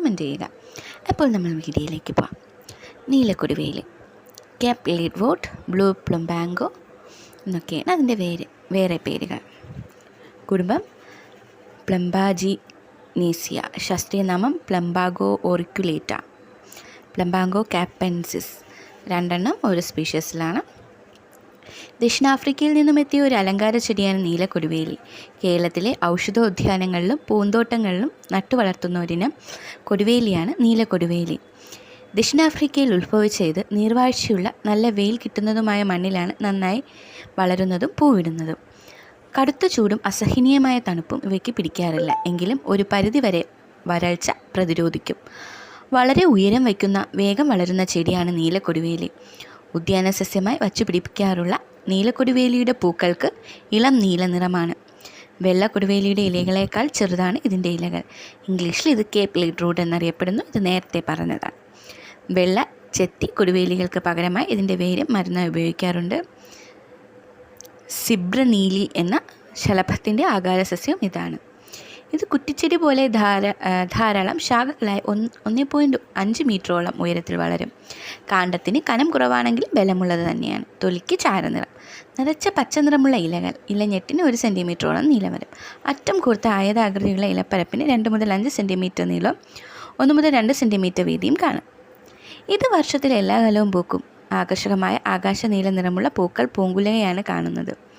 Comment ചെയ്യുക അപ്പോൾ നമ്മൾ വീഡിയോയിലേക്ക് പോകാം നീലക്കൊടുവേലി cape lead vote blue plumbago എന്നൊക്കെയാണ് അതിന്റെ വേര് വേറെ പേരുകൾ. കുടുംബം പ്ലംബാജി നീസിയ ശാസ്ത്രീയ നാമം പ്ലംബാഗോ ഓറിക്കുലേറ്റ പ്ലംബാങ്കോ കാപ്പൻസിസ് രണ്ടെണ്ണം ഒരു സ്പീഷ്യസിലാണ് ദക്ഷിണാഫ്രിക്കയിൽ നിന്നും എത്തിയ ഒരു അലങ്കാര ചെടിയാണ് നീലക്കൊടുവേലി. കേരളത്തിലെ ഔഷധോദ്യാനങ്ങളിലും പൂന്തോട്ടങ്ങളിലും നട്ടുവളർത്തുന്ന ഒരിനം കൊടുവേലിയാണ് നീലക്കൊടുവേലി. ദക്ഷിണാഫ്രിക്കയിൽ ഉത്ഭവിച്ച ഇത് നീർവാഴ്ചയുള്ള നല്ല വെയിൽ കിട്ടുന്നതുമായ മണ്ണിലാണ് നന്നായി വളരുന്നതും പൂവിടുന്നതും. കടുത്ത ചൂടും അസഹനീയമായ തണുപ്പും ഇവയ്ക്ക് പിടിക്കാറില്ല. എങ്കിലും ഒരു പരിധിവരെ വരൾച്ച പ്രതിരോധിക്കും. വളരെ ഉയരം വയ്ക്കുന്ന വേഗം വളരുന്ന ചെടിയാണ് നീലക്കൊടുവേലി. ഉദ്യാന സസ്യമായി വച്ചു പിടിപ്പിക്കാറുള്ള നീലക്കൊടുവേലിയുടെ പൂക്കൾക്ക് ഇളം നീല നിറമാണ്. വെള്ള കൊടുവേലിയുടെ ഇലകളേക്കാൾ ചെറുതാണ് ഇതിന്റെ ഇലകൾ. ഇംഗ്ലീഷിൽ ഇത് കേപ്പ് ലീഡ് റൂട്ട് എന്നറിയപ്പെടുന്നു. ഇത് നേരത്തെ പറഞ്ഞതാണ്. വെള്ള ചെത്തി കൊടുവേലികൾക്ക് പകരമായി ഇതിന്റെ വേര് മരുന്നായി ഉപയോഗിക്കാറുണ്ട്. സിബ്രനീലി എന്ന ശലഭത്തിന്റെ ആകാരസസ്യം ഇതാണ്. ഇത് കുറ്റിച്ചെടി പോലെ ധാര ധാരാളം ശാഖകളായി ഒന്ന് ഒന്ന് പോയിന്റ് അഞ്ച് മീറ്ററോളം ഉയരത്തിൽ വളരും. കാണ്ടത്തിന് കനം കുറവാണെങ്കിൽ ബലമുള്ളത് തന്നെയാണ്. തൊലിക്ക് ചാരനിറം നിറച്ച പച്ച നിറമുള്ള ഇലകൾ. ഇലഞ്ഞെട്ടിന് ഒരു സെന്റിമീറ്ററോളം നീളം വരും. അറ്റം കൂർത്ത ആയതാകൃതിയുള്ള ഇലപ്പരപ്പിന് രണ്ട് മുതൽ അഞ്ച് സെന്റിമീറ്റർ നീളം ഒന്ന് മുതൽ രണ്ട് സെന്റിമീറ്റർ വീതിയും കാണും. ഇത് വർഷത്തിൽ എല്ലാ കാലവും പൂക്കും. ആകർഷകമായ ആകാശ നീല നിറമുള്ള പൂക്കൾ പൂങ്കുലയാണ് കാണുന്നത്.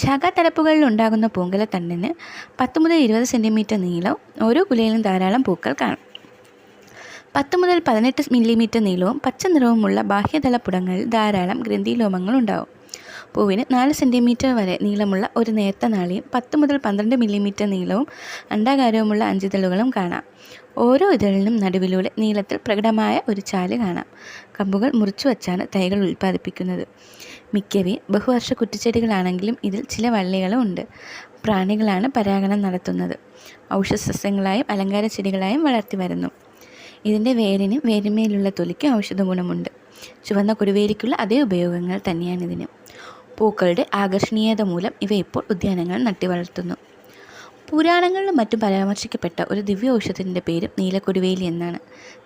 ശാഖാതലപ്പുകളിൽ ഉണ്ടാകുന്ന പൂങ്കല തണ്ടിന് പത്ത് മുതൽ ഇരുപത് സെന്റിമീറ്റർ നീളം ഓരോ കുലയിലും ധാരാളം പൂക്കൾ കാണും. പത്ത് മുതൽ പതിനെട്ട് മില്ലിമീറ്റർ നീളവും പച്ച നിറവുമുള്ള ബാഹ്യതലപ്പുടങ്ങളിൽ ധാരാളം ഗ്രന്ഥിലോമങ്ങൾ ഉണ്ടാവും. പൂവിന് നാല് സെന്റിമീറ്റർ വരെ നീളമുള്ള ഒരു നേർത്ത നാളിയും പത്ത് മുതൽ പന്ത്രണ്ട് മില്ലിമീറ്റർ നീളവും അണ്ഡാകാരവുമുള്ള അഞ്ചിതളുകളും കാണാം. ഓരോ ഇതളിനും നടുവിലൂടെ നീളത്തിൽ പ്രകടമായ ഒരു ചാൽ കാണാം. കമ്പുകൾ മുറിച്ചു വച്ചാണ് തൈകൾ ഉൽപ്പാദിപ്പിക്കുന്നത്. മിക്കവയും ബഹുവർഷ കുറ്റിച്ചെടികളാണെങ്കിലും ഇതിൽ ചില വള്ളികളും ഉണ്ട്. പ്രാണികളാണ് പരാഗണം നടത്തുന്നത്. ഔഷധസസ്യങ്ങളായും അലങ്കാര ചെടികളായും വളർത്തി വരുന്നു. ഇതിന്റെ വേരിനും വേരിന്മേലുള്ള തൊലിക്കും ഔഷധ ഗുണമുണ്ട് ചുവന്ന കുരുവേലിക്കുള്ള അതേ ഉപയോഗങ്ങൾ തന്നെയാണ് ഇതിന് പൂക്കളുടെ ആകർഷണീയത മൂലം ഇവ ഇപ്പോൾ ഉദ്യാനങ്ങൾ നട്ടിവളർത്തുന്നു. പുരാണങ്ങളിലും മറ്റും പരാമർശിക്കപ്പെട്ട ഒരു ദിവ്യ ഔഷധത്തിന്റെ പേര് നീലക്കൊടുവേലി എന്നാണ്.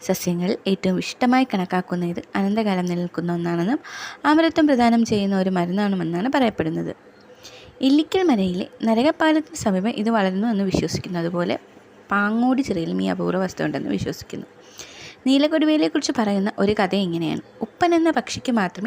സസ്യങ്ങളിൽ ഏറ്റവും ഇഷ്ടമായി കണക്കാക്കുന്ന ഇത് അനന്തകാലം നിലനിൽക്കുന്ന ഒന്നാണെന്നും അമരത്വം പ്രദാനം ചെയ്യുന്ന ഒരു മരുന്നാണെന്നാണ് പറയപ്പെടുന്നത്. ഇല്ലിക്കൽ മരയിലെ നരകപ്പാലത്തിന് സമീപം ഇത് വളരുന്നു എന്ന് വിശ്വസിക്കുന്നു. അതുപോലെ പാങ്ങോടി ചെറിയിലും ഈ അപൂർവ വസ്തുണ്ടെന്ന് വിശ്വസിക്കുന്നു. നീലക്കൊടുവേലിയെക്കുറിച്ച് പറയുന്ന ഒരു കഥ ഇങ്ങനെയാണ്. ഉപ്പൻ എന്ന പക്ഷിക്ക് മാത്രമേ